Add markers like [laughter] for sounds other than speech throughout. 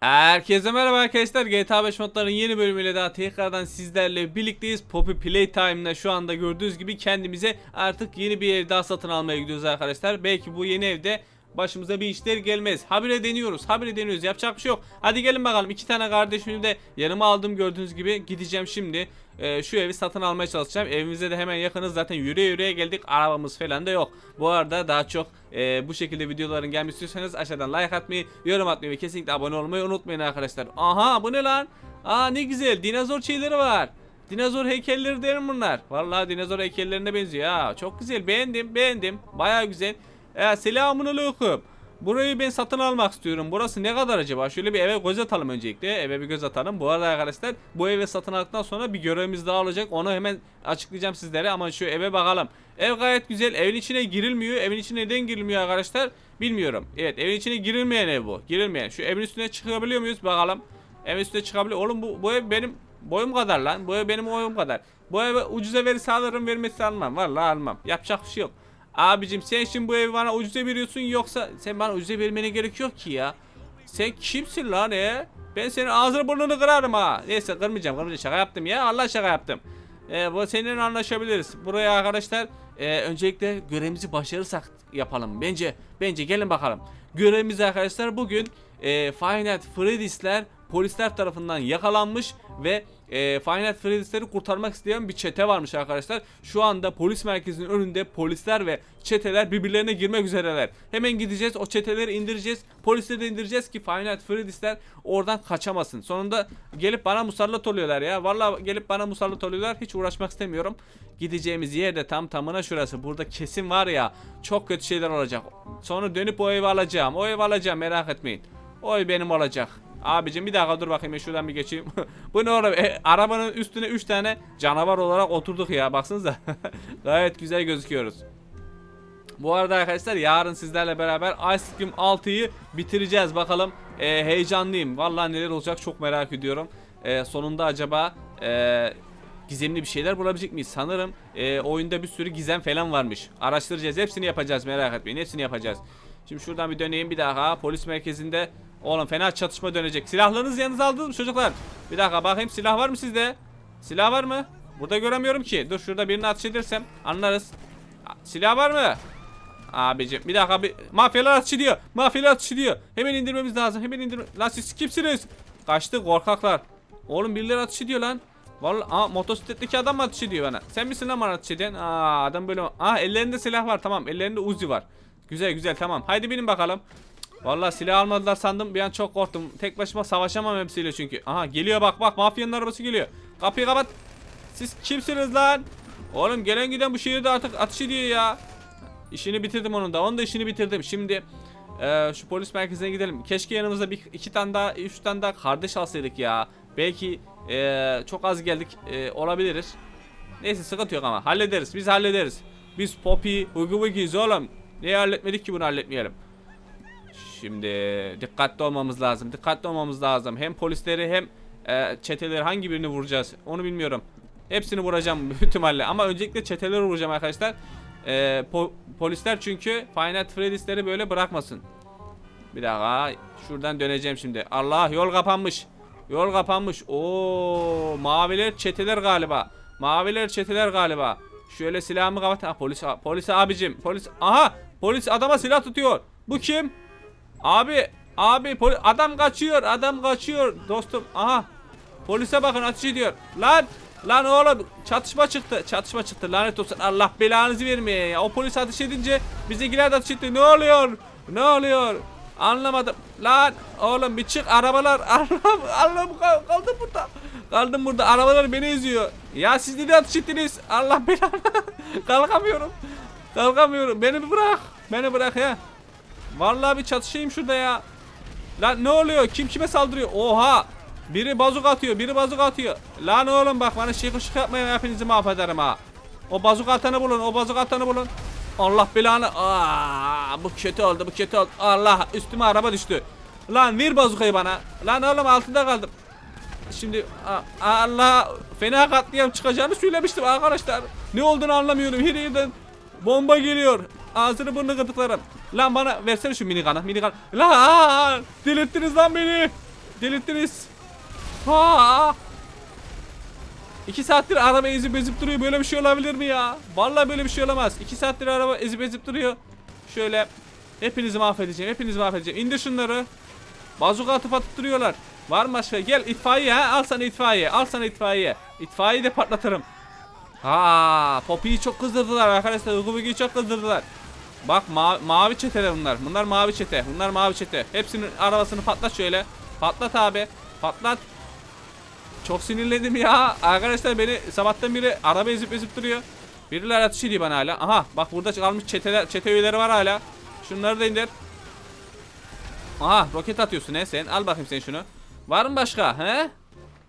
Herkese merhaba arkadaşlar. GTA 5 modların yeni bölümüyle daha tekrardan sizlerle birlikteyiz. Poppy Playtime'da şu anda gördüğünüz gibi kendimize artık yeni bir ev daha satın almaya gidiyoruz arkadaşlar. Belki bu yeni evde başımıza bir işler gelmez. Habire deniyoruz. Habire deniyoruz. Yapacak bir şey yok. Hadi gelin bakalım. İki tane kardeşimi de yanıma aldım gördüğünüz gibi. Gideceğim şimdi. Ee, şu evi satın almaya çalışacağım. Evimize de hemen yakınız. Zaten yürüye yürüye geldik. Arabamız falan da yok. Bu arada daha çok e, bu şekilde videoların gelmesi istiyorsanız aşağıdan like atmayı, yorum atmayı ve kesinlikle abone olmayı unutmayın arkadaşlar. Aha bu ne lan? Aa ne güzel. Dinozor şeyleri var. Dinozor heykelleri derim bunlar. Vallahi dinozor heykellerine benziyor ha. Çok güzel. Beğendim, beğendim. Baya güzel. E, selamun. Burayı ben satın almak istiyorum. Burası ne kadar acaba? Şöyle bir eve göz atalım öncelikle. Eve bir göz atalım. Bu arada arkadaşlar bu eve satın aldıktan sonra bir görevimiz daha olacak. Onu hemen açıklayacağım sizlere ama şu eve bakalım. Ev gayet güzel. Evin içine girilmiyor. Evin içine neden girilmiyor arkadaşlar? Bilmiyorum. Evet evin içine girilmeyen ev bu. Girilmeyen. Şu evin üstüne çıkabiliyor muyuz? Bakalım. Evin üstüne çıkabiliyor. Oğlum bu, bu ev benim boyum kadar lan. Bu ev benim boyum kadar. Bu eve ucuza verirse alırım vermezse almam. Vallahi almam. Yapacak bir şey yok. Abicim sen şimdi bu evi bana ucuza veriyorsun yoksa sen bana ucuza vermene gerek yok ki ya. Sen kimsin lan e? Ben senin ağzını burnunu kırarım ha. Neyse kırmayacağım kırmayacağım şaka yaptım ya Allah şaka yaptım. Ee, bu seninle anlaşabiliriz. Buraya arkadaşlar e, öncelikle görevimizi başarırsak yapalım. Bence bence gelin bakalım. Görevimiz arkadaşlar bugün e, Nights Freddy'sler polisler tarafından yakalanmış ve e, Nights Freddy'sleri kurtarmak isteyen bir çete varmış arkadaşlar. Şu anda polis merkezinin önünde polisler ve çeteler birbirlerine girmek üzereler. Hemen gideceğiz o çeteleri indireceğiz. Polisleri de indireceğiz ki Nights Freddy'sler oradan kaçamasın. Sonunda gelip bana musallat oluyorlar ya. Vallahi gelip bana musallat oluyorlar. Hiç uğraşmak istemiyorum. Gideceğimiz yer de tam tamına şurası. Burada kesin var ya çok kötü şeyler olacak. Sonra dönüp o evi alacağım. O evi alacağım merak etmeyin. O ev benim olacak. Abicim bir dakika dur bakayım ben şuradan bir geçeyim. [laughs] Bu ne oğlum? E, arabanın üstüne 3 tane canavar olarak oturduk ya. Baksanıza. [laughs] Gayet güzel gözüküyoruz. Bu arada arkadaşlar yarın sizlerle beraber Ice Cream 6'yı bitireceğiz. Bakalım e, heyecanlıyım. Vallahi neler olacak çok merak ediyorum. E, sonunda acaba e, gizemli bir şeyler bulabilecek miyiz? Sanırım e, oyunda bir sürü gizem falan varmış. Araştıracağız. Hepsini yapacağız merak etmeyin. Hepsini yapacağız. Şimdi şuradan bir döneyim bir daha. Polis merkezinde Oğlum fena çatışma dönecek. Silahlarınızı yanınıza aldınız mı çocuklar? Bir dakika bakayım silah var mı sizde? Silah var mı? Burada göremiyorum ki. Dur şurada birini ateş edersem anlarız. Silah var mı? Abicim bir dakika bir mafyalar ateş ediyor. Mafyalar ateş ediyor. Hemen indirmemiz lazım. Hemen indirme. Lan siz kimsiniz? Kaçtı korkaklar. Oğlum birileri ateş ediyor lan. Vallahi aa motosikletteki adam mı ateş ediyor bana? Sen misin lan bana ateş eden? Aa adam böyle. Aa ellerinde silah var tamam. Ellerinde uzi var. Güzel güzel tamam. Haydi binin bakalım. Vallahi silah almadılar sandım bir an çok korktum. Tek başıma savaşamam hepsiyle çünkü. Aha geliyor bak bak mafyanın arabası geliyor. Kapıyı kapat. Siz kimsiniz lan? Oğlum gelen giden bu şehirde artık atış ediyor ya. İşini bitirdim onun da. Onun da işini bitirdim. Şimdi e, şu polis merkezine gidelim. Keşke yanımızda bir iki tane daha, üç tane daha kardeş alsaydık ya. Belki e, çok az geldik e, olabiliriz. Neyse sıkıntı yok ama hallederiz. Biz hallederiz. Biz Poppy, Hugi Wugi'yiz oğlum. Niye halletmedik ki bunu halletmeyelim? Şimdi dikkatli olmamız lazım. Dikkatli olmamız lazım. Hem polisleri hem e, çeteleri hangi birini vuracağız onu bilmiyorum. Hepsini vuracağım [laughs] büyük ihtimalle. Ama öncelikle çeteleri vuracağım arkadaşlar. E, po- polisler çünkü Final Freddy'sleri böyle bırakmasın. Bir dakika. Şuradan döneceğim şimdi. Allah yol kapanmış. Yol kapanmış. Oo maviler çeteler galiba. Maviler çeteler galiba. Şöyle silahımı kapat. Ha, polis polis abicim. Polis. Aha! Polis adama silah tutuyor. Bu kim? Abi, abi adam kaçıyor, adam kaçıyor dostum. Aha. Polise bakın ateş ediyor. Lan, lan oğlum çatışma çıktı. Çatışma çıktı. Lanet olsun. Allah belanızı vermeye ya. O polis ateş edince bizimkiler de ateş etti. Ne oluyor? Ne oluyor? Anlamadım. Lan oğlum bir çık arabalar. [laughs] Allah'ım Allah'ım kal- kaldım burada. Kaldım burada. Arabalar beni izliyor. Ya siz neden ateş ettiniz? Allah belanı. [laughs] Kalkamıyorum. Kalkamıyorum. Beni bırak. Beni bırak ya. Vallahi bir çatışayım şurada ya. Lan ne oluyor? Kim kime saldırıyor? Oha! Biri bazuk atıyor, biri bazuk atıyor. Lan oğlum bak bana şık şık yapmayın hepinizi mahvederim ha. O bazuk atanı bulun, o bazuk atanı bulun. Allah belanı. Aa, bu kötü oldu, bu kötü oldu. Allah üstüme araba düştü. Lan ver bazukayı bana. Lan oğlum altında kaldım. Şimdi Allah fena katliam çıkacağını söylemiştim arkadaşlar. Ne olduğunu anlamıyorum. Her bomba geliyor. Ağzını burnunu gıdıklarım. Lan bana versene şu miniganı. Minigan. Lan delirttiniz lan beni. Delirttiniz. Ha! İki saattir araba ezip ezip duruyor. Böyle bir şey olabilir mi ya? Vallahi böyle bir şey olamaz. İki saattir araba ezip ezip duruyor. Şöyle hepinizi mahvedeceğim. Hepinizi mahvedeceğim. İndir şunları. Bazuka atıp atıp duruyorlar. Var mı başka? Gel itfaiye ha. Al sana itfaiye. Al sana itfaiye. İtfaiyeyi de patlatırım. Ha, Poppy'yi çok kızdırdılar arkadaşlar. Ugubugi'yi çok kızdırdılar. Bak ma- mavi çeteler bunlar. Bunlar mavi çete. Bunlar mavi çete. Hepsinin arabasını patlat şöyle. Patlat abi. Patlat. Çok sinirlendim ya. Arkadaşlar beni sabahtan beri araba ezip ezip duruyor. Birileri ateş ediyor bana hala. Aha bak burada kalmış çeteler, çete üyeleri var hala. Şunları da indir. Aha roket atıyorsun he sen. Al bakayım sen şunu. Var mı başka he?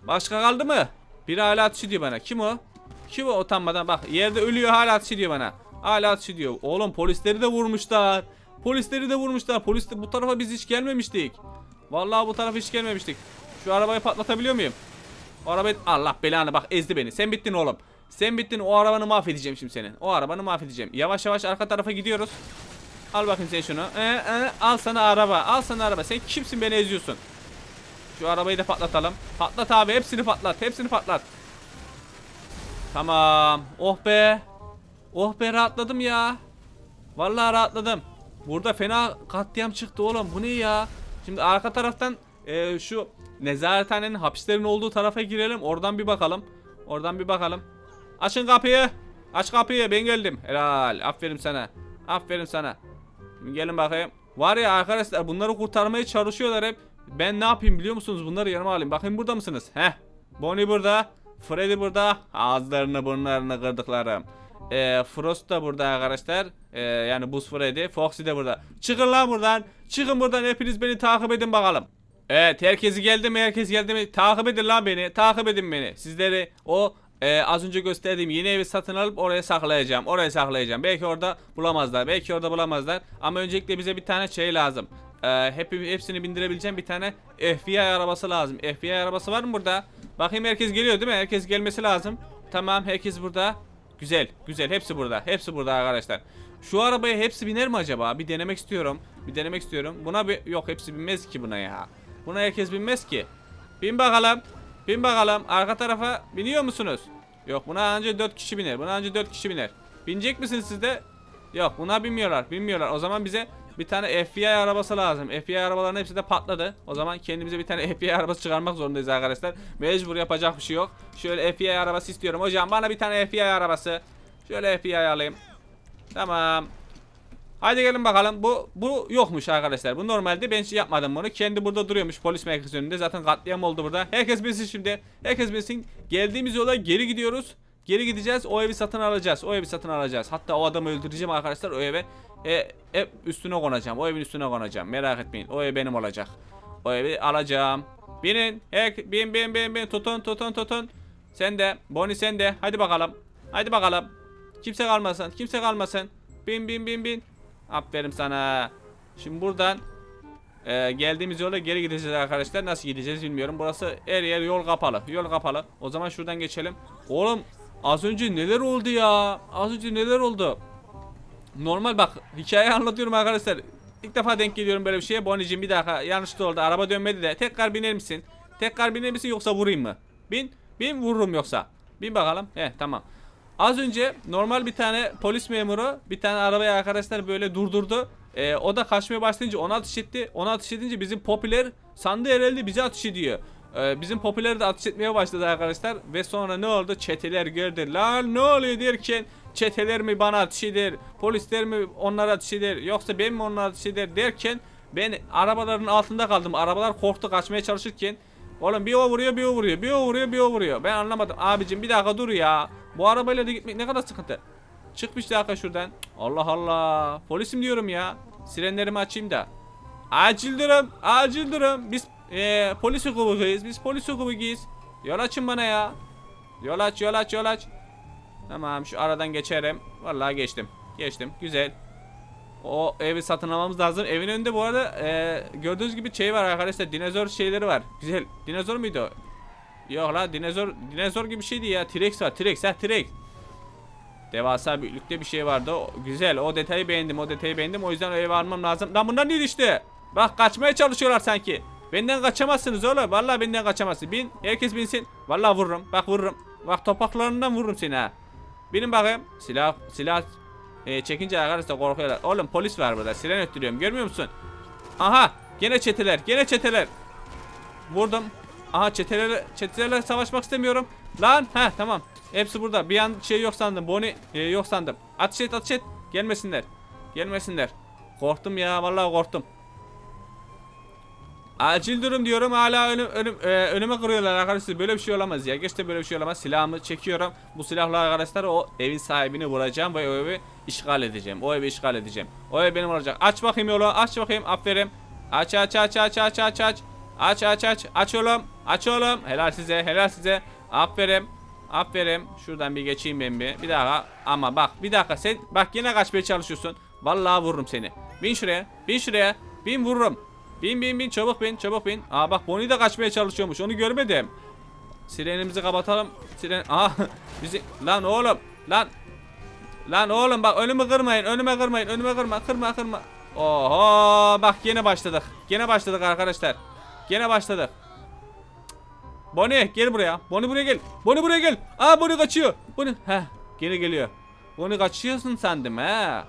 Başka kaldı mı? Biri hala ateş ediyor bana. Kim o? Kim o utanmadan bak yerde ölüyor hala ateş ediyor bana. Hala ateş ediyor. Oğlum polisleri de vurmuşlar. Polisleri de vurmuşlar. Polis de bu tarafa biz hiç gelmemiştik. Vallahi bu tarafa hiç gelmemiştik. Şu arabayı patlatabiliyor muyum? O arabayı Allah belanı bak ezdi beni. Sen bittin oğlum. Sen bittin o arabanı mahvedeceğim şimdi senin. O arabanı mahvedeceğim. Yavaş yavaş arka tarafa gidiyoruz. Al bakayım sen şunu. Ee, ee, al sana araba. Al sana araba. Sen kimsin beni eziyorsun? Şu arabayı da patlatalım. Patlat abi hepsini patlat. Hepsini patlat. Tamam. Oh be. Oh be rahatladım ya. Vallahi rahatladım. Burada fena katliam çıktı oğlum. Bu ne ya? Şimdi arka taraftan e, şu nezarethanenin hapislerin olduğu tarafa girelim. Oradan bir bakalım. Oradan bir bakalım. Açın kapıyı. Aç kapıyı ben geldim. Helal. Aferin sana. Aferin sana. Gelin bakayım. Var ya arkadaşlar bunları kurtarmaya çalışıyorlar hep. Ben ne yapayım biliyor musunuz? Bunları yanıma alayım. Bakayım burada mısınız? Heh. Bonnie burada. Freddy burada. Ağızlarını burnlarını kırdıklarım. Ee, Frost da burada arkadaşlar. Ee, yani Buz Freddy. Foxy de burada. Çıkın lan buradan. Çıkın buradan. Hepiniz beni takip edin bakalım. Evet herkesi geldi mi herkes geldi mi takip edin lan beni takip edin beni sizleri o e, az önce gösterdiğim yeni evi satın alıp oraya saklayacağım oraya saklayacağım belki orada bulamazlar belki orada bulamazlar ama öncelikle bize bir tane şey lazım e, hep, hepsini bindirebileceğim bir tane FBI arabası lazım FBI arabası var mı burada bakayım herkes geliyor değil mi herkes gelmesi lazım tamam herkes burada güzel güzel hepsi burada hepsi burada arkadaşlar şu arabaya hepsi biner mi acaba bir denemek istiyorum bir denemek istiyorum buna bir yok hepsi binmez ki buna ya Buna herkes binmez ki. Bin bakalım. Bin bakalım. Arka tarafa biniyor musunuz? Yok buna anca 4 kişi biner. Buna anca 4 kişi biner. Binecek misiniz siz de? Yok buna binmiyorlar. Binmiyorlar. O zaman bize bir tane FBI arabası lazım. FBI arabaların hepsi de patladı. O zaman kendimize bir tane [laughs] FBI arabası çıkarmak zorundayız arkadaşlar. Mecbur yapacak bir şey yok. Şöyle FBI arabası istiyorum. Hocam bana bir tane FBI arabası. Şöyle FBI alayım. Tamam. Haydi gelin bakalım. Bu bu yokmuş arkadaşlar. Bu normalde ben şey yapmadım bunu. Kendi burada duruyormuş polis merkezi önünde. Zaten katliam oldu burada. Herkes bilsin şimdi. Herkes bilsin. Geldiğimiz yola geri gidiyoruz. Geri gideceğiz. O evi satın alacağız. O evi satın alacağız. Hatta o adamı öldüreceğim arkadaşlar. O eve e, hep üstüne konacağım. O evin üstüne konacağım. Merak etmeyin. O ev benim olacak. O evi alacağım. Binin. Her, bin bin bin bin. Tutun tutun tutun. Sen de. Bonnie sen de. Hadi bakalım. Hadi bakalım. Kimse kalmasın. Kimse kalmasın. Bin bin bin bin. Aferin sana. Şimdi buradan e, geldiğimiz yola geri gideceğiz arkadaşlar. Nasıl gideceğiz bilmiyorum. Burası her yer yol kapalı. Yol kapalı. O zaman şuradan geçelim. Oğlum az önce neler oldu ya? Az önce neler oldu? Normal bak hikayeyi anlatıyorum arkadaşlar. İlk defa denk geliyorum böyle bir şeye. Bonnie'cim bir dakika yanlışlıkla oldu. Araba dönmedi de. Tekrar biner misin? Tekrar biner misin yoksa vurayım mı? Bin. Bin vururum yoksa. Bin bakalım. He tamam. Az önce normal bir tane polis memuru bir tane arabayı arkadaşlar böyle durdurdu. Ee, o da kaçmaya başlayınca ona ateş etti. Ona ateş edince bizim popüler sandı herhalde bize ateş ediyor. Ee, bizim popüler de ateş etmeye başladı arkadaşlar. Ve sonra ne oldu? Çeteler gördü. Lan ne oluyor derken çeteler mi bana ateş eder? Polisler mi onlara ateş eder? Yoksa ben mi onlara ateş eder derken ben arabaların altında kaldım. Arabalar korktu kaçmaya çalışırken Oğlum bir o vuruyor bir o vuruyor bir o vuruyor bir o vuruyor. Ben anlamadım. Abicim bir dakika dur ya. Bu arabayla da gitmek ne kadar sıkıntı. Çıkmış dakika şuradan. Allah Allah. Polisim diyorum ya. Sirenlerimi açayım da. Acil durum. Acil durum. Biz ee, polis hukukuyuz. Biz polis hukukuyuz. Yol açın bana ya. Yol aç yol aç yol aç. Tamam şu aradan geçerim. Vallahi geçtim. Geçtim. Güzel. O evi satın almamız lazım. Evin önünde bu arada e, gördüğünüz gibi şey var arkadaşlar. Dinozor şeyleri var. Güzel. Dinozor muydu? Yok la dinozor dinozor gibi şeydi ya. T-Rex var. T-Rex ha T-Rex. Devasa büyüklükte bir şey vardı. O, güzel. O detayı beğendim. O detayı beğendim. O yüzden o evi almam lazım. Lan bunlar niye düştü? Bak kaçmaya çalışıyorlar sanki. Benden kaçamazsınız oğlum. Vallahi benden kaçamazsın. Bin. Herkes binsin. Vallahi vururum. Bak vururum. Bak topaklarından vururum seni ha. Binin bakayım. Silah silah e, çekince arkadaşlar korkuyorlar. Oğlum polis var burada. Siren öttürüyorum. Görmüyor musun? Aha. Gene çeteler. Gene çeteler. Vurdum. Aha çetelerle çetelerle savaşmak istemiyorum. Lan ha tamam. Hepsi burada. Bir an şey yok sandım. Boni e, yok sandım. Ateş et ateş et. Gelmesinler. Gelmesinler. Korktum ya vallahi korktum. Acil durum diyorum hala önüm, önüm, e, önüme kırıyorlar arkadaşlar. Böyle bir şey olamaz ya. Gerçekten böyle bir şey olamaz. Silahımı çekiyorum. Bu silahla arkadaşlar o evin sahibini vuracağım ve o evi işgal edeceğim. O evi işgal edeceğim. O ev benim olacak. Aç bakayım yolu aç bakayım. Aferin. Aç aç aç aç aç aç aç. Aç aç aç. Aç oğlum aç oğlum. Helal size helal size. Aferin aferin. Şuradan bir geçeyim ben bir. Bir dakika ama bak bir dakika. Sen bak yine kaçmaya çalışıyorsun. Vallahi vururum seni. Bin şuraya bin şuraya. Bin vururum Bin bin bin çabuk bin çabuk bin. Aa bak Bonnie de kaçmaya çalışıyormuş onu görmedim. Sirenimizi kapatalım. Siren aha [laughs] bizi lan oğlum lan lan oğlum bak önümü kırmayın önüme kırmayın önüme kırma kırma kırma. Oho bak yine başladık. Yine başladık arkadaşlar. Yine başladık. Bonnie gel buraya. Bonnie buraya gel. Bonnie buraya gel. Aa Bonnie kaçıyor. Bonnie heh geri geliyor. Bonnie kaçıyorsun sandım he.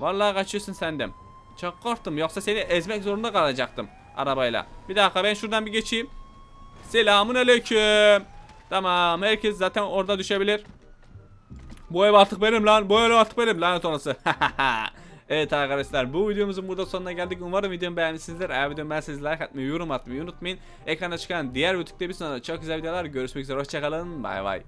Vallahi kaçıyorsun sandım. Çok korktum yoksa seni ezmek zorunda kalacaktım arabayla. Bir dakika ben şuradan bir geçeyim. Selamun aleyküm. Tamam herkes zaten orada düşebilir. Bu ev artık benim lan. Bu ev artık benim lanet olası. [laughs] evet arkadaşlar bu videomuzun burada sonuna geldik. Umarım videomu beğenmişsinizdir. Eğer videomu beğendiyseniz like atmayı, yorum atmayı unutmayın. Ekranda çıkan diğer bütükte bir sonra çok güzel videolar görüşmek üzere. Hoşçakalın. Bay bay.